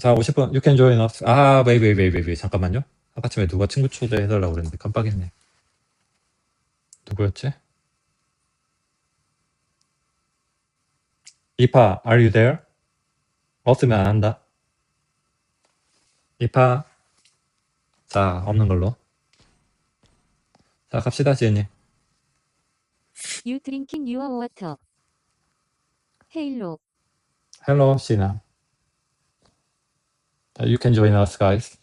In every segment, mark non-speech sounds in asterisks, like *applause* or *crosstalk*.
자, 50분. You can join us. 아, wait, wait, wait, wait, wait. 잠깐만요. 아까 전에 누가 친구 초대해달라고 그랬는데 깜빡했네. 누구였지? 이파, are you there? 없으면 안 한다. 이파. 자, 없는 걸로. 자, 갑시다, 지혜님. You drinking your water. 헤일로. Hello, 시나. 자, you can join us, guys.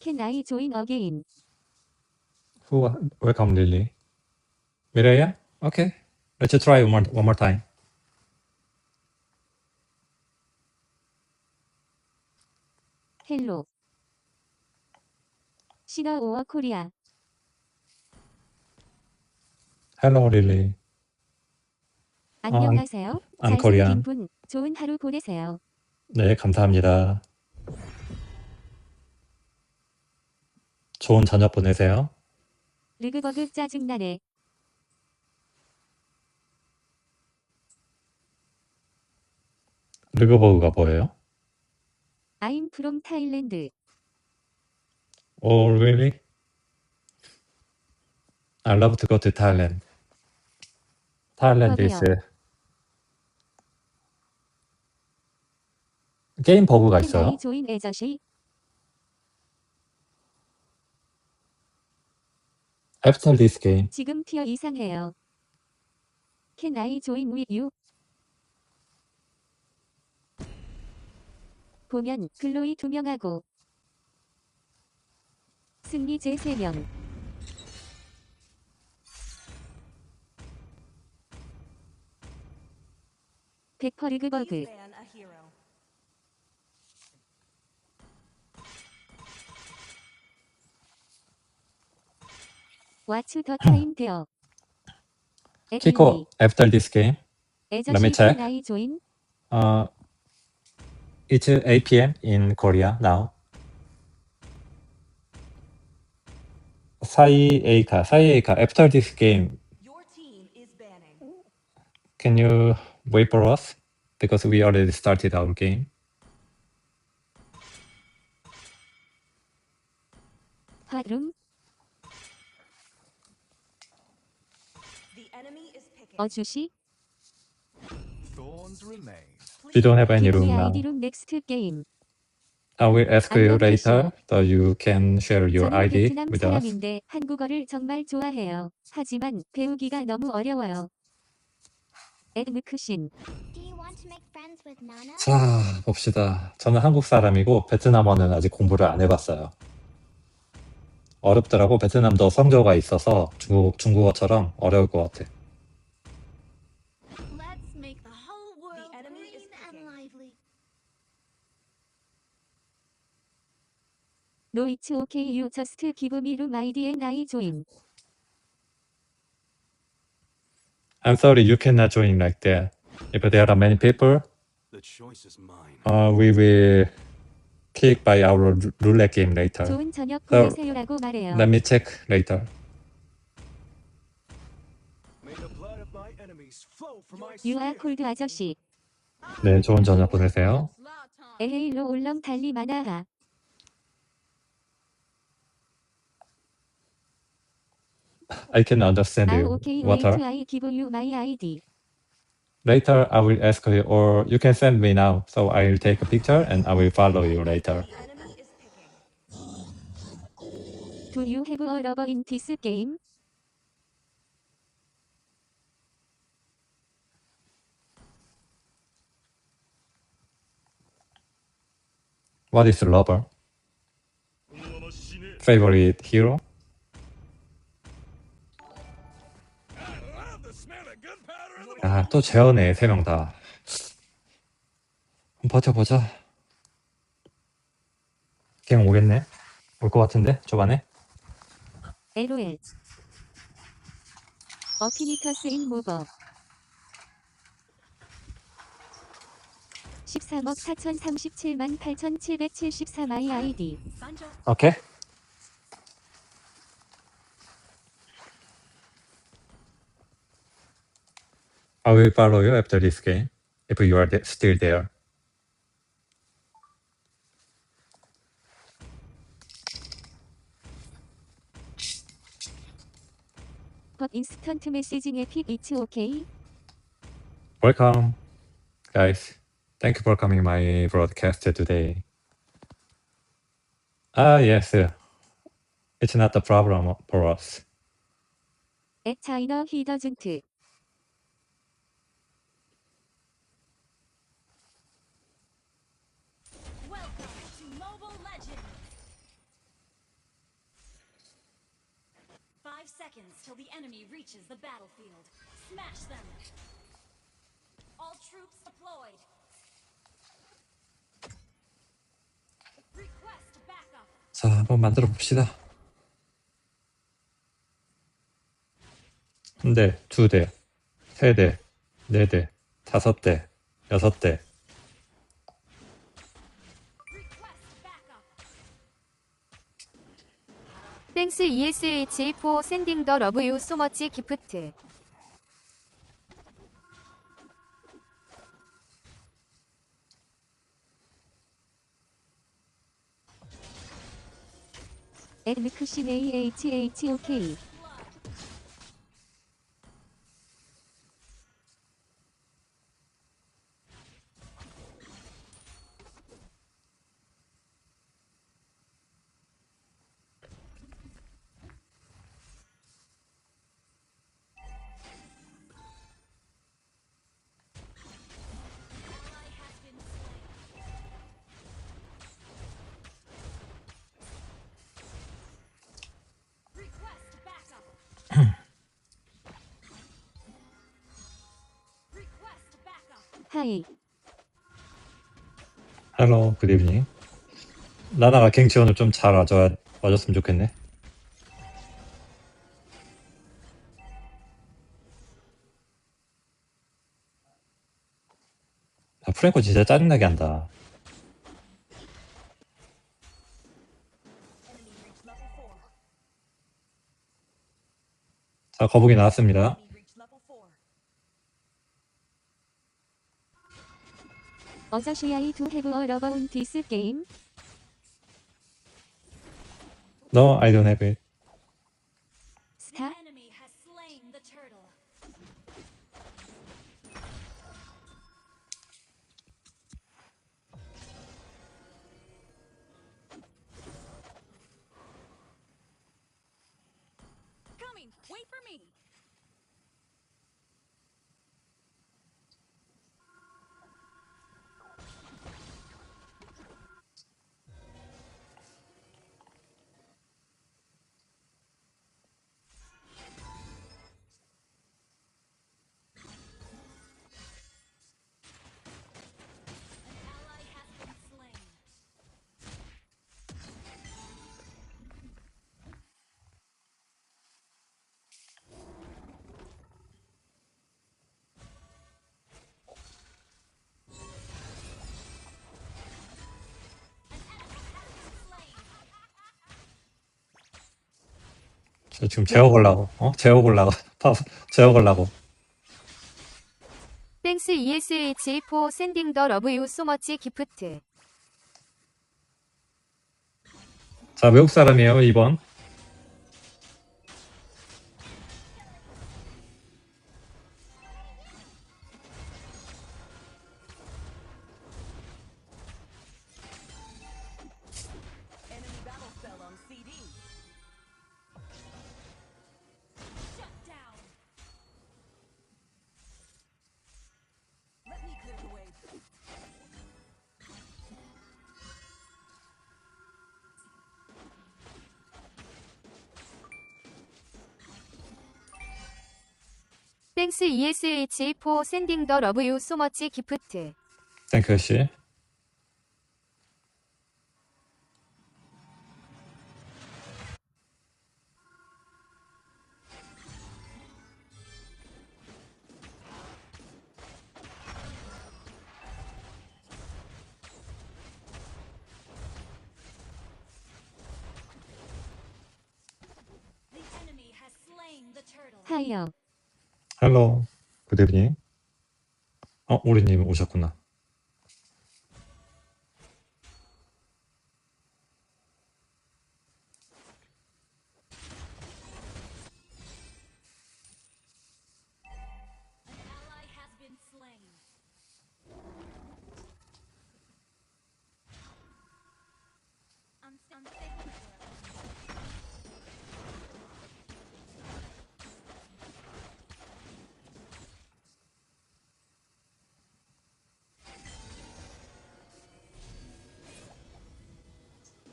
Can I join again? Who, welcome, Lily. 미래야? Okay. Let's try one more, one more time. 헬로. 시나 오어 코리아. Hello, Lily. 안녕하세요. I'm Korean. 잘생긴 분, 좋은 하루 보내세요. 네, 감사합니다. 좋은 저녁 보내세요. 르그버그 짜증나네. 르그버그가 뭐예요? I'm from Thailand. Oh, really? I love to go to Thailand. Thailand is 버그요. 게임 버그가 있어요. I join 애저씨? After this game, 지금 티어 이상해요. Can I join with you? 보면 글로이 두 명하고 승리제 세 명. 백퍼르그 버그. Fan a hero. 왓츠 더 타임 데어. Kiko, after this game, 애저씨 let me check. can I join? uh, it's 8 p.m. in Korea now. 사이 에이카, 사이 에이카, after this game, Your team is banning. can you wait for us? Because we already started our game. 화룸 The enemy is picking. 어주시. We don't have any room now. 아이디룸 넥스트 게임. I will ask you later, so you can share your 저는 ID 베트남 with us. 사람인데 한국어를 정말 좋아해요. 하지만 배우기가 너무 어려워요. 에드무크신 Do you want to make friends with Nana? 자, 봅시다. 저는 한국 사람이고 베트남어는 아직 공부를 안 해봤어요. 어렵더라고. 베트남도 성조가 있어서 중국, 중국어처럼 어려울 것 같아. Let's make the whole world enemy is green and picking. lively. 노이츠 오케이 유 저스트 기브 미룸 아이디 앤 아이 조인. I'm sorry, you cannot join like that. If there are many people, The choice is mine. uh, we will kick by our roulette game later. 좋은 저녁 So, 보내세요라고 말해요. Let me check later. May the blood of my enemies flow from my 유아 spear. 콜드 아저씨. 네, 좋은 저녁 보내세요. 에헤일로 올렁 달리 마나하. I can understand 아 you. 오케이 Water. 웨이트 아이 기브 유 마이 아이디. Later, I will ask you, or you can send me now. So I will take a picture and I will follow you later. The enemy is picking. Do you have a lover in this game? What is a lover? Favorite hero? 아, 또 재현해, 세 명 다. 한번 버텨보자. 그냥 오겠네? 올 것 같은데, 초반에? LOL. 어피니터스 인 모버. 13억 4,037만 8,774 마이 아이디. 오케이. I will follow you after this game. if you are th- still there. But instant messaging epic it's okay. Welcome, guys. Thank you for coming my broadcast today. Ah, yes. uh, It's not a problem for us. At China he doesn't. Seconds till the enemy reaches the battlefield. Smash them. All troops deployed. 자, 한번 만들어 봅시다. 한 대, 두 대, 세 대, 네 대, 다섯 대, 여섯 대. 땡스 ESH for sending the love you so much gift. mc신 AHHOK. 하이. 굿 이브닝. 나나가 갱치원을 좀 잘 와줘, 와줬으면 좋겠네. 아, 프랭코 진짜 짜증나게 한다. Enemy reached level 4. 자, 거북이 나왔습니다. Enemy reached level 4. 어저씨아이 to have a love on this game. No, I don't have it. The 스타. enemy has slain the turtle. Coming. Wait for me. 저 지금 재워보려고, 어? 재워보려고, 파, 재워보려고. 땡스 ESH for sending the love you so much gift. 자, 외국 사람이에요, 2번. 땡스 ESH for sending the love you so much gift. 땡큐 씨. 하이어. 헬로, 굿 이브닝. 어, 우리님 오셨구나.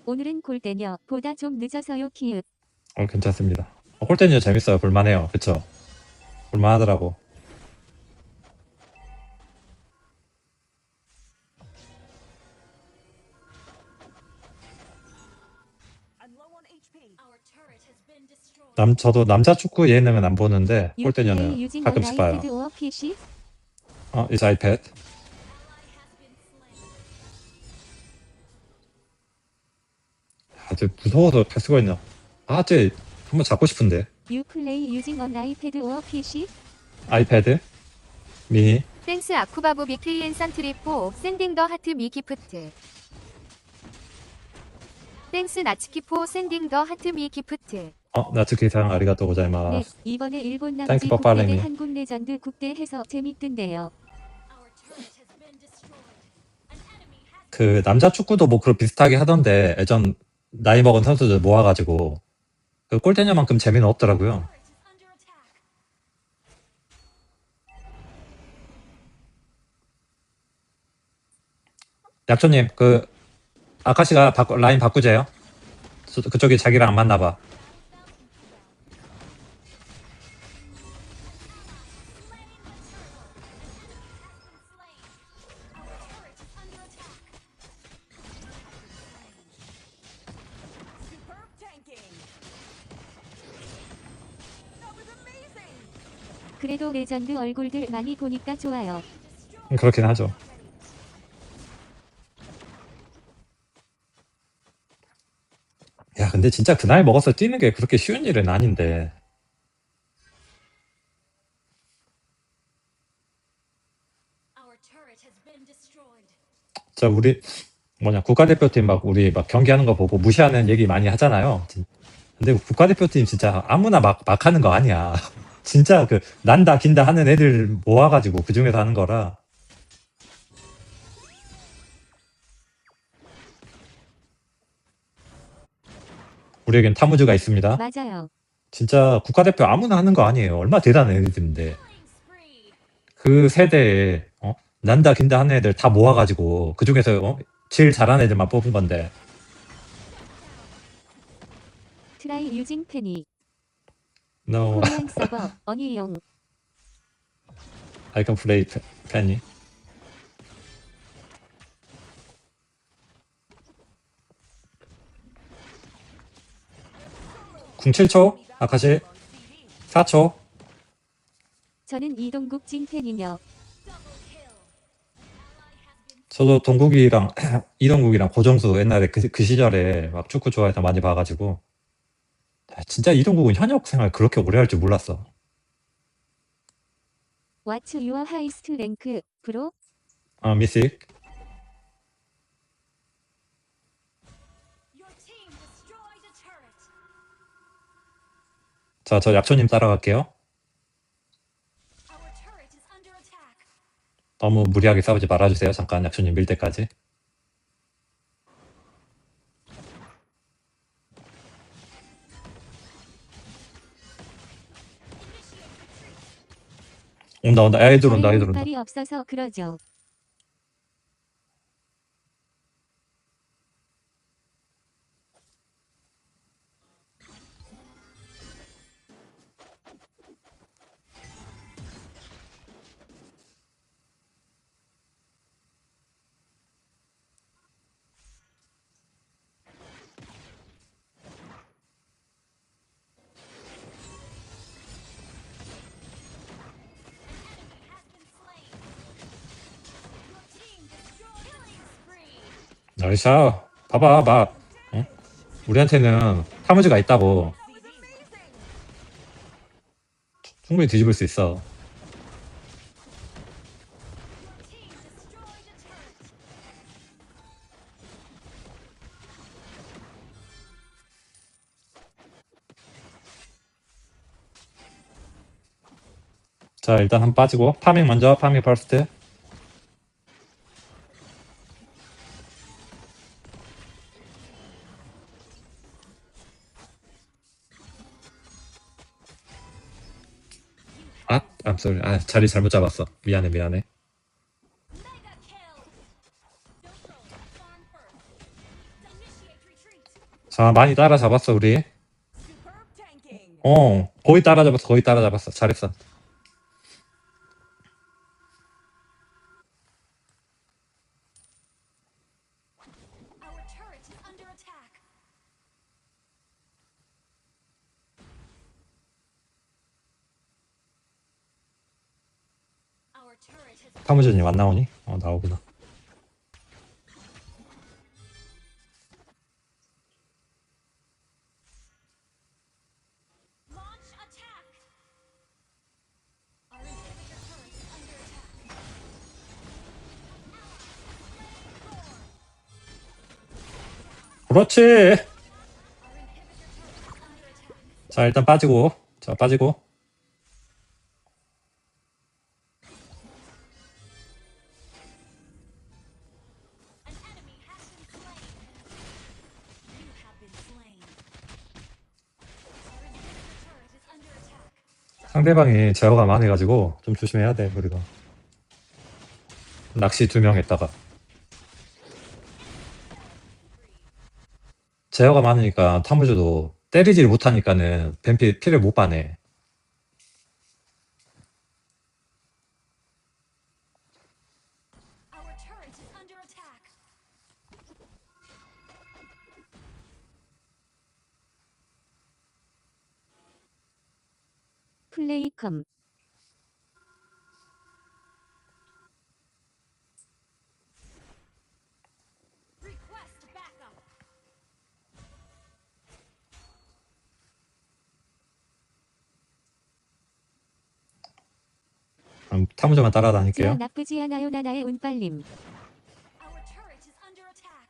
오늘은 골대녀 보다 좀 늦어서요 키읔. 어, 괜찮습니다. 어, 홀텐이 재밌어요. 볼만해요. 그쵸? 볼만하더라고. 남, 저도 남자 축구 예능은 안 보는데, 유징 가끔씩 언 봐요. 어, is iPad. 아, 저 무서워서 갈 수가 있나. 아, 쟤 한번 잡고 싶은데. 유플레이 유징 언 아이패드 오어 PC? 아이패드? 미니? 땡스 아쿠바보 비클리엔 산트리포 샌딩 더 하트 미 기프트. 땡스 나츠키포 샌딩 더 하트 미 기프트. 어, 나츠키상 아리가또 네, 고자이마스. 이번에 일본 땡큐 남지. 국대 대 한국 레전드 국대 해서 재밌던데요. An 그 남자 축구도 뭐 그런 비슷하게 하던데 예전 나이 먹은 선수들 모아가지고 그 골대녀만큼 재미는 없더라고요. 약초님 그 아카시가 바꾸, 라인 바꾸재요. 저- 그쪽이 자기랑 안 맞나 봐. 레전드 얼굴들 많이 보니까 좋아요. 음, 그렇긴 하죠. 야 근데 진짜 그 나이 먹어서 뛰는 게 그렇게 쉬운 일은 아닌데. 진짜 우리 뭐냐 국가대표팀 막 우리 막 경기하는 거 보고 무시하는 얘기 많이 하잖아요. 진- 근데 국가대표팀 진짜 아무나 막, 막 하는 거 아니야. *laughs* 진짜 그 난다 긴다 하는 애들 모아가지고 그 중에서 하는 거라. 우리에겐 타무즈가 있습니다. 맞아요. 진짜 국가대표 아무나 하는 거 아니에요. 얼마 대단한 애들인데. 그 세대에 어? 난다 긴다 하는 애들 다 모아가지고 그 중에서 어? 제일 잘하는 애들만 뽑은 건데 트라이 유징 페니. No. 코리안 서버 어니용. I can play penny. 궁 7초? 아카시. 4초. 저는 이동국 찐 팬이며 Double kill. An ally has been 저도 동국이랑 *clears throat* 이동국이랑 고정수 옛날에 그, 그 시절에 막 축구 좋아해서 많이 봐가지고 아, 진짜 이동국은 현역 생활 그렇게 오래 할 줄 몰랐어 왓츠 유어 하이스트 랭크 프로? 아 미식 Your team destroyed a turret. 자, 저 약초님 따라갈게요. Our turret is under attack. 너무 무리하게 싸우지 말아주세요. 잠깐 약초님 밀 때까지. 온다 온다 애들 온다 애들 온다 발이 없어서 그러죠. 나이샤 봐봐 막 우리한테는 사무지가 있다고. 충분히 뒤집을 수 있어. 자 일단 한 빠지고 파밍 먼저 파밍 퍼스트. 아, sorry. 아, 자리 잘못 잡았어. 미안해, 미안해. 자, 많이 따라잡았어, 우리. 어, 거의 따라잡았어, 거의 따라잡았어. 잘했어. Our turret is under attack. Our turret has 파무전님 안 나오니? 어, 나오구나. 그렇지! 자, 일단 빠지고. 자, 빠지고. 상대방이 제어가 많아가지고 좀 조심해야 돼, 우리가. 낚시 두 명 했다가. 제어가 많으니까 타무주도 때리질 못하니까는 뱀피 피를 못 빠네. 플레이컴. 그럼 자, 따라다닐게요. 나쁘지 않아요, 나나의 운빨림. Our turret is under attack.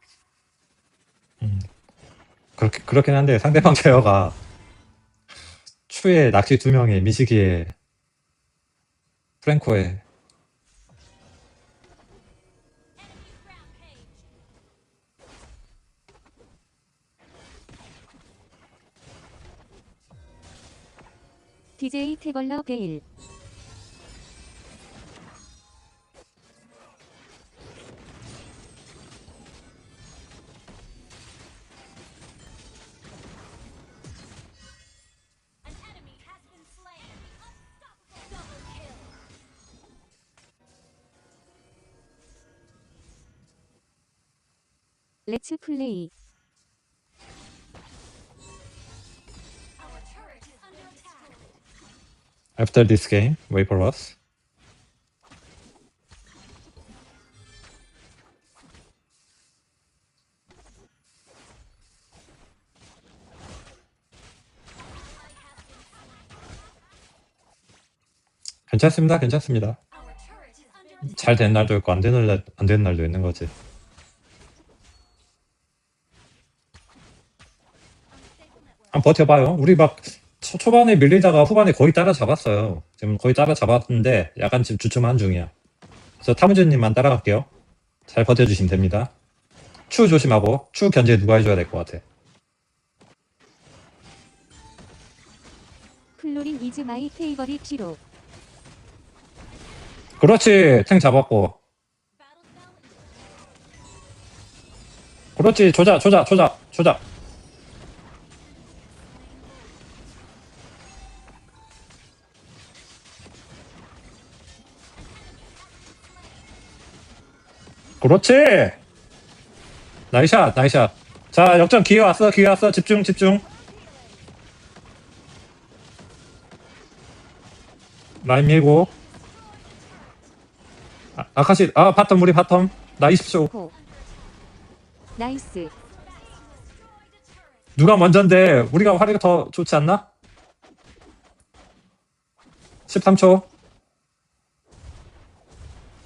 그렇게, 그렇긴 한데 상대방 제어가 추에 낚시 두 명에 미시기에 프랭코에. DJ 태벌러 베일. 렛츠 플레이. After this game, wait for us. 괜찮습니다, 괜찮습니다. 잘 된 날도 있고 안 되는 날, 안 되는 날도 있는 거지. 한번 버텨봐요. 우리 막 초, 초반에 밀리다가 후반에 거의 따라잡았어요. 지금 거의 따라잡았는데 약간 지금 주춤한 중이야. 그래서 타무즈님만 따라갈게요. 잘 버텨주시면 됩니다. 추 조심하고 추 견제 누가 해줘야 될 것 같아. 플로링 이즈 마이 페이버릿 히로. 그렇지 탱 잡았고 그렇지 조작 조작 조작 조작 그렇지. 나이샷 나이샷. 자 역전 기회 왔어 기회 왔어. 집중 집중. 라인 밀고. 아, 아카시 아 바텀 우리 바텀. 나 20초. 호. 나이스. 누가 먼저인데 우리가 화력이 더 좋지 않나? 13초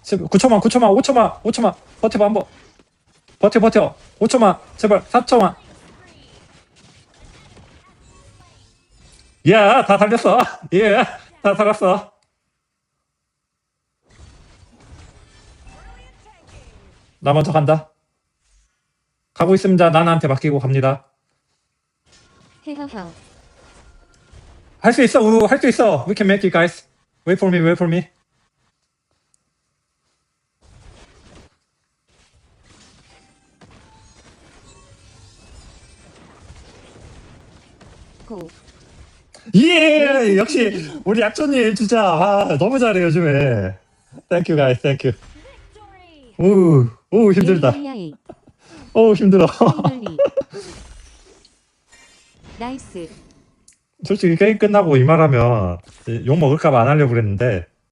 9초만, 9초만, 5초만, 5초만. 버텨봐, 한 번. 버텨, 버텨. 5초만, 제발, 4초만. 야, 예, 다 달렸어 *laughs* 예, 다 달았어 나 먼저 간다. 가고 있습니다. 나나한테 맡기고 갑니다. 할 수 있어, 우루. 할 수 있어. We can make it, guys. Wait for me, wait for me. 고. 예! 역시 우리 약조님 진짜 아, 너무 잘해 요즘에. Thank you, guys. Thank you. 오, 오 힘들다. AIA. 오 힘들어. 홈블리. *laughs* 나이스. 솔직히 게임 끝나고 이 말하면 욕 먹을까 봐 안 하려고 그랬는데